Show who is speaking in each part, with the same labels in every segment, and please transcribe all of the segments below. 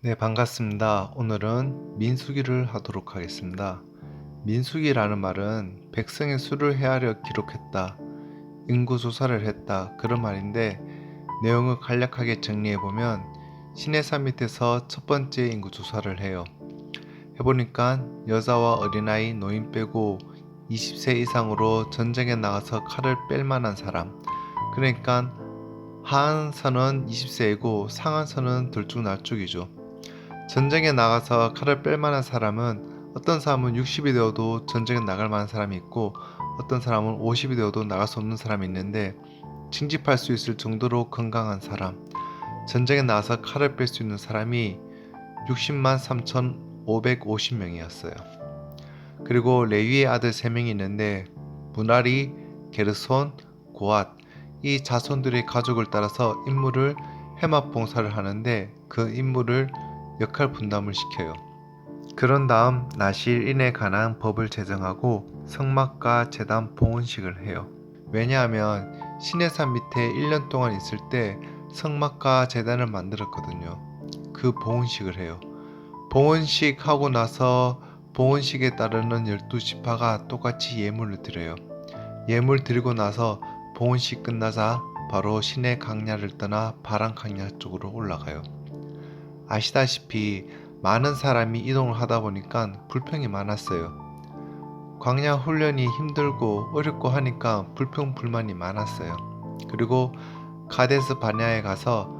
Speaker 1: 네, 반갑습니다. 오늘은 민수기를 하도록 하겠습니다. 민수기라는 말은 백성의 수를 헤아려 기록했다, 인구 조사를 했다 그런 말인데 내용을 간략하게 정리해 보면 신의 산 밑에서 첫 번째 인구 조사를 해요. 해보니까 여자와 어린아이, 노인 빼고 20세 이상으로 전쟁에 나가서 칼을 뺄 만한 사람. 그러니까 하한선은 20세이고 상한선은 들쭉날쭉이죠. 전쟁에 나가서 칼을 뺄 만한 사람은 어떤 사람은 60이 되어도 전쟁에 나갈 만한 사람이 있고 어떤 사람은 50이 되어도 나갈 수 없는 사람이 있는데 징집할 수 있을 정도로 건강한 사람 전쟁에 나가서 칼을 뺄 수 있는 사람이 60만 3,550명이었어요. 그리고 레위의 아들 3명이 있는데 무나리, 게르손, 고앗 이 자손들의 가족을 따라서 임무를 해막 봉사를 하는데 그 임무를 역할 분담을 시켜요. 그런 다음 나실인에 관한 법을 제정하고 성막과 재단 봉헌식을 해요. 왜냐하면 신해산 밑에 1년 동안 있을 때 성막과 재단을 만들었거든요. 그 봉헌식을 해요. 봉헌식 하고 나서 봉헌식에 따르는 12지파가 똑같이 예물을 드려요. 예물 드리고 나서 봉헌식 끝나자 바로 신의 강야를 떠나 바람 강야 쪽으로 올라가요. 아시다시피 많은 사람이 이동을 하다 보니까 불평이 많았어요. 광야 훈련이 힘들고 어렵고 하니까 불평 불만이 많았어요. 그리고 가데스 바냐에 가서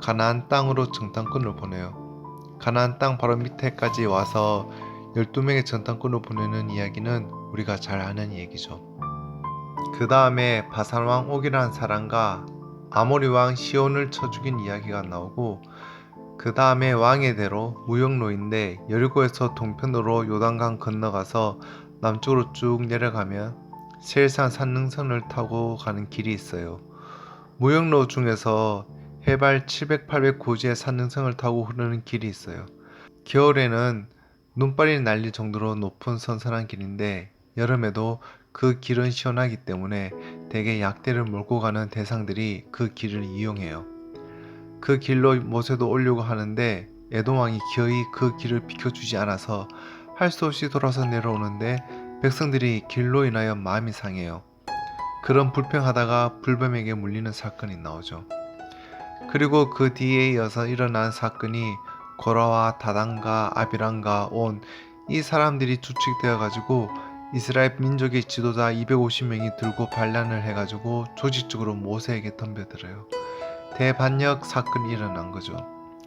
Speaker 1: 가나안 땅으로 정탐꾼을 보내요. 가나안 땅 바로 밑에까지 와서 12명의 정탐꾼을 보내는 이야기는 우리가 잘 아는 얘기죠. 그 다음에 바산왕 옥이라는 사람과 아모리 왕 시온을 쳐 죽인 이야기가 나오고 그 다음에 왕의 대로 무역로인데 여리고에서 동편으로 요단강 건너가서 남쪽으로 쭉 내려가면 세일산 산능선을 타고 가는 길이 있어요. 무역로 중에서 해발 700, 800 고지의 산능선을 타고 흐르는 길이 있어요. 겨울에는 눈발이 날릴 정도로 높은 선선한 길인데 여름에도 그 길은 시원하기 때문에 대개 약대를 몰고 가는 대상들이 그 길을 이용해요. 그 길로 모세도 오려고 하는데 에돔왕이 기어이 그 길을 비켜주지 않아서 할 수 없이 돌아서 내려오는데 백성들이 길로 인하여 마음이 상해요. 그런 불평하다가 불뱀에게 물리는 사건이 나오죠. 그리고 그 뒤에 이어서 일어난 사건이 고라와 다단과 아비란과 온 이 사람들이 주축되어 가지고 이스라엘 민족의 지도자 250명이 들고 반란을 해가지고 조직적으로 모세에게 덤벼들어요. 대반역 사건이 일어난 거죠.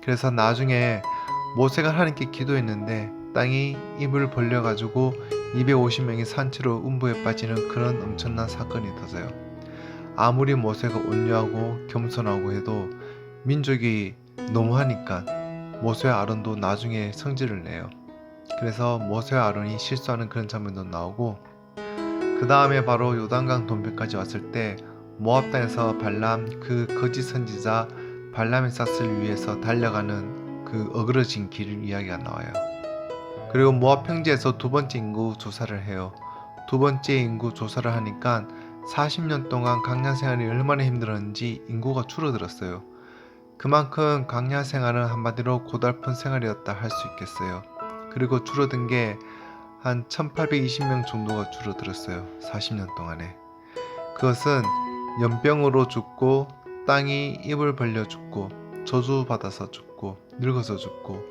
Speaker 1: 그래서 나중에 모세가 하나님께 기도했는데 땅이 입을 벌려가지고 250명이 산채로 음부에 빠지는 그런 엄청난 사건이 터져요. 아무리 모세가 온유하고 겸손하고 해도 민족이 너무하니까 모세와 아론도 나중에 성질을 내요. 그래서 모세와 아론이 실수하는 그런 장면도 나오고 그 다음에 바로 요단강 동편까지 왔을 때 모압 땅에서 발람 그 거짓 선지자 발람의 싹을 위해서 달려가는 그 어그러진 길 이야기가 나와요. 그리고 모압 평지에서 두 번째 인구 조사를 해요. 두 번째 인구 조사를 하니까 40년 동안 강야 생활이 얼마나 힘들었는지 인구가 줄어들었어요. 그만큼 강야 생활은 한마디로 고달픈 생활이었다 할 수 있겠어요. 그리고 줄어든 게 한 1820명 정도가 줄어들었어요. 40년 동안에. 그것은 연병으로 죽고 땅이 입을 벌려 죽고 저주받아서 죽고 늙어서 죽고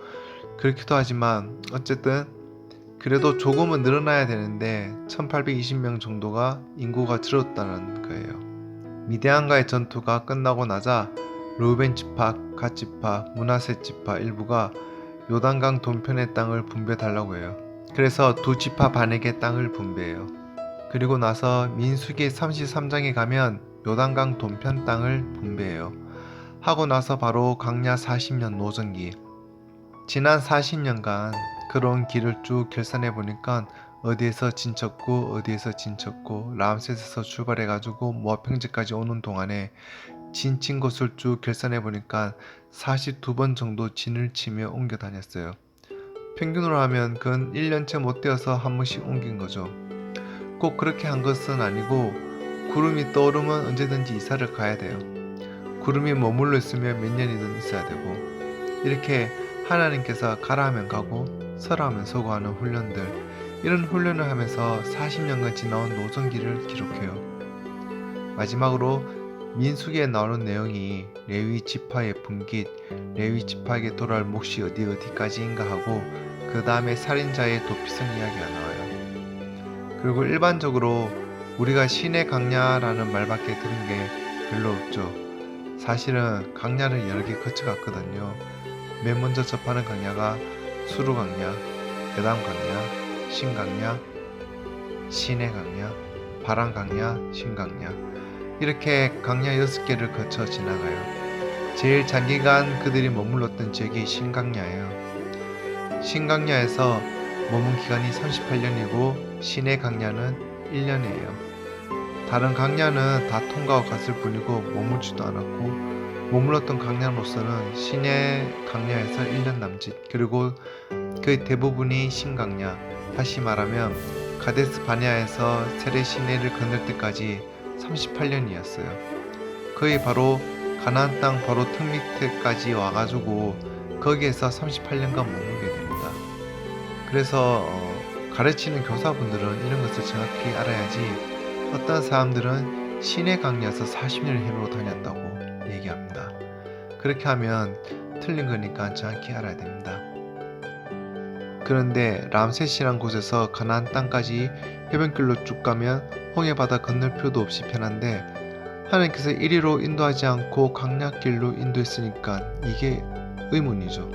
Speaker 1: 그렇기도 하지만 어쨌든 그래도 조금은 늘어나야 되는데 1820명 정도가 인구가 줄었다는 거예요. 미대안과의 전투가 끝나고 나자 루벤 지파, 갓 지파, 문하세 지파 일부가 요단강 동편의 땅을 분배해 달라고 해요. 그래서 두 지파 반에게 땅을 분배해요. 그리고 나서 민수기 33장에 가면 요단강 동편 땅을 분배해요. 하고 나서 바로 강야 40년 노전기. 지난 40년간 그런 길을 쭉 결산해 보니까 어디에서 진쳤고 어디에서 진쳤고 람셋에서 출발해 가지고 모아평지까지 오는 동안에 진친 곳을 쭉 결산해 보니까 42번 정도 진을 치며 옮겨 다녔어요. 평균으로 하면 그건 1년째 못 되어서 한 번씩 옮긴 거죠. 꼭 그렇게 한 것은 아니고 구름이 떠오르면 언제든지 이사를 가야 돼요. 구름이 머물러 있으면 몇 년이든 있어야 되고 이렇게 하나님께서 가라 하면 가고 서라 하면 서고 하는 훈련들 이런 훈련을 하면서 40년간 지나온 노정기를 기록해요. 마지막으로 민수기에 나오는 내용이 레위 지파의 분깃, 레위 지파에게 돌아올 몫이 어디 어디까지인가 하고 그 다음에 살인자의 도피성 이야기가 나와요. 그리고 일반적으로 우리가 신의 강야라는 말밖에 들은 게 별로 없죠. 사실은 강야를 여러 개 거쳐갔거든요. 맨 먼저 접하는 강야가 수루 강야, 대담 강야, 신 강야, 신의 강야, 바람 강야, 신 강야 이렇게 강야 6개를 거쳐 지나가요. 제일 장기간 그들이 머물렀던 지역이 신강야예요. 신강야에서 머문 기간이 38년이고 신의 강야는 1년이에요. 다른 강야는 다 통과하고 갔을 뿐이고 머물지도 않았고 머물렀던 강야로서는 신의 강야에서 1년 남짓 그리고 그 대부분이 신강야 다시 말하면 가데스 바니아에서 세례 시내를 건널 때까지 38년이었어요. 거의 바로 가나안 땅 바로 턱 밑에까지 와가지고 거기에서 38년간 머물게 됩니다. 그래서 어, 가르치는 교사분들은 이런 것을 정확히 알아야지 어떤 사람들은 신의 강야에서 40년을 헤매고 다녔다고 얘기합니다. 그렇게 하면 틀린 거니까 정확히 알아야 됩니다. 그런데 람셋이란 곳에서 가나안 땅까지 해변길로 쭉 가면 홍해바다 건널 필요도 없이 편한데 하나님께서 이리로 인도하지 않고 강약길로 인도했으니까 이게 의문이죠.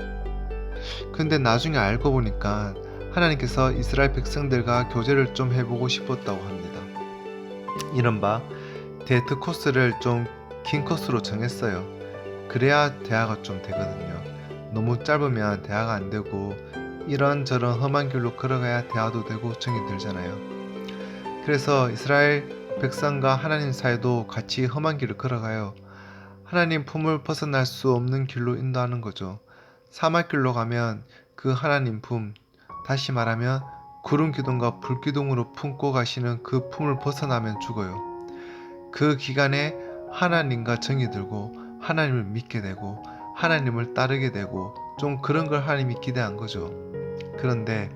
Speaker 1: 근데 나중에 알고 보니까 하나님께서 이스라엘 백성들과 교제를 좀 해보고 싶었다고 합니다. 이른바 데이트 코스를 좀 긴 코스로 정했어요. 그래야 대화가 좀 되거든요. 너무 짧으면 대화가 안 되고 이런저런 험한 길로 걸어가야 대화도 되고 정이 들잖아요. 그래서 이스라엘 백성과 하나님 사이도 같이 험한 길을 걸어가요. 하나님 품을 벗어날 수 없는 길로 인도하는 거죠. 사막길로 가면 그 하나님 품, 다시 말하면 구름 기둥과 불 기둥으로 품고 가시는 그 품을 벗어나면 죽어요. 그 기간에 하나님과 정이 들고 하나님을 믿게 되고 하나님을 따르게 되고 좀 그런 걸 하나님이 기대한 거죠. 그런데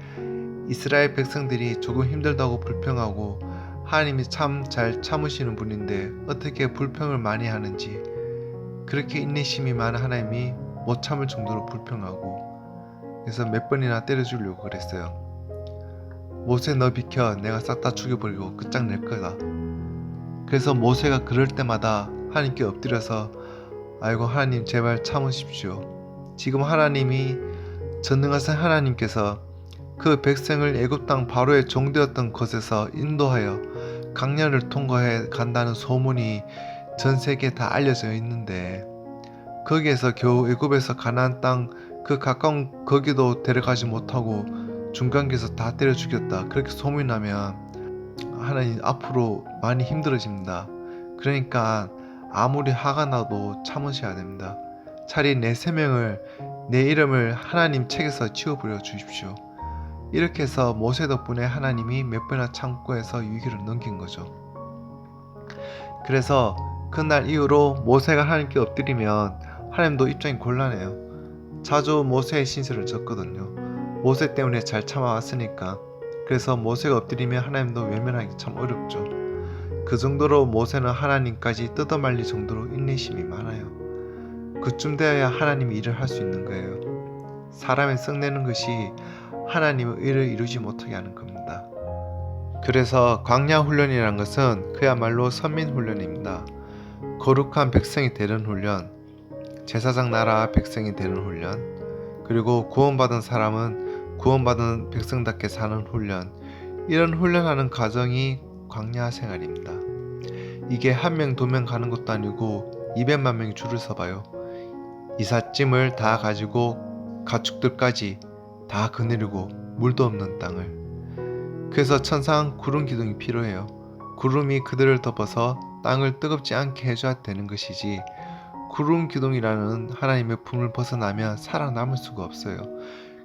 Speaker 1: 이스라엘 백성들이 조금 힘들다고 불평하고 하나님이 참 잘 참으시는 분인데 어떻게 불평을 많이 하는지 그렇게 인내심이 많은 하나님이 못 참을 정도로 불평하고 그래서 몇 번이나 때려주려고 그랬어요. 모세 너 비켜 내가 싹 다 죽여버리고 끝장낼 거다. 그래서 모세가 그럴 때마다 하나님께 엎드려서 아이고 하나님 제발 참으십시오. 지금 하나님이 전능하신 하나님께서 그 백성을 애굽 땅 바로의 종되었던 곳에서 인도하여 강연을 통과해 간다는 소문이 전 세계에 다 알려져 있는데 거기에서 겨우 애굽에서 가나안 땅 그 가까운 거기도 데려가지 못하고 중간계에서 다 때려 죽였다 그렇게 소문이 나면 하나님 앞으로 많이 힘들어집니다. 그러니까 아무리 화가 나도 참으셔야 됩니다. 차라리 내 세명을 내 이름을 하나님 책에서 지워버려 주십시오. 이렇게 해서 모세 덕분에 하나님이 몇 번이나 창고에서 위기를 넘긴 거죠. 그래서 그날 이후로 모세가 하나님께 엎드리면 하나님도 입장이 곤란해요. 자주 모세의 신세를 졌거든요. 모세 때문에 잘 참아왔으니까. 그래서 모세가 엎드리면 하나님도 외면하기 참 어렵죠. 그 정도로 모세는 하나님까지 뜯어말릴 정도로 인내심이 많아요. 그쯤 되어야 하나님이 일을 할 수 있는 거예요. 사람의 썩내는 것이 하나님의 의를 이루지 못하게 하는 겁니다. 그래서 광야 훈련이라는 것은 그야말로 선민 훈련입니다. 거룩한 백성이 되는 훈련, 제사장 나라 백성이 되는 훈련, 그리고 구원받은 사람은 구원받은 백성답게 사는 훈련, 이런 훈련하는 과정이 광야 생활입니다. 이게 한 명, 두 명 가는 것도 아니고 200만 명이 줄을 서봐요. 이삿짐을 다 가지고 가축들까지 다 거느리고 물도 없는 땅을. 그래서 천상 구름 기둥이 필요해요. 구름이 그들을 덮어서 땅을 뜨겁지 않게 해줘야 되는 것이지 구름 기둥이라는 하나님의 품을 벗어나면 살아남을 수가 없어요.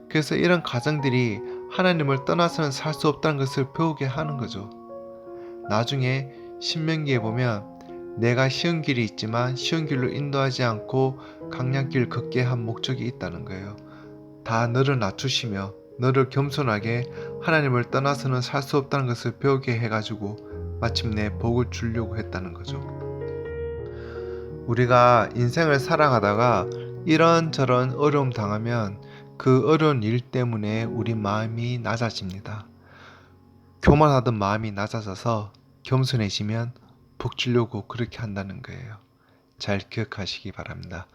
Speaker 1: 그래서 이런 가정들이 하나님을 떠나서는 살 수 없다는 것을 배우게 하는 거죠. 나중에 신명기에 보면 내가 쉬운 길이 있지만 쉬운 길로 인도하지 않고 강약길 걷게 한 목적이 있다는 거예요. 다 너를 낮추시며 너를 겸손하게 하나님을 떠나서는 살 수 없다는 것을 배우게 해가지고 마침내 복을 주려고 했다는 거죠. 우리가 인생을 살아가다가 이런저런 어려움 당하면 그 어려운 일 때문에 우리 마음이 낮아집니다. 교만하던 마음이 낮아져서 겸손해지면 복 주려고 그렇게 한다는 거예요. 잘 기억하시기 바랍니다.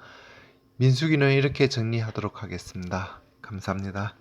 Speaker 1: 민수기는 이렇게 정리하도록 하겠습니다. 감사합니다.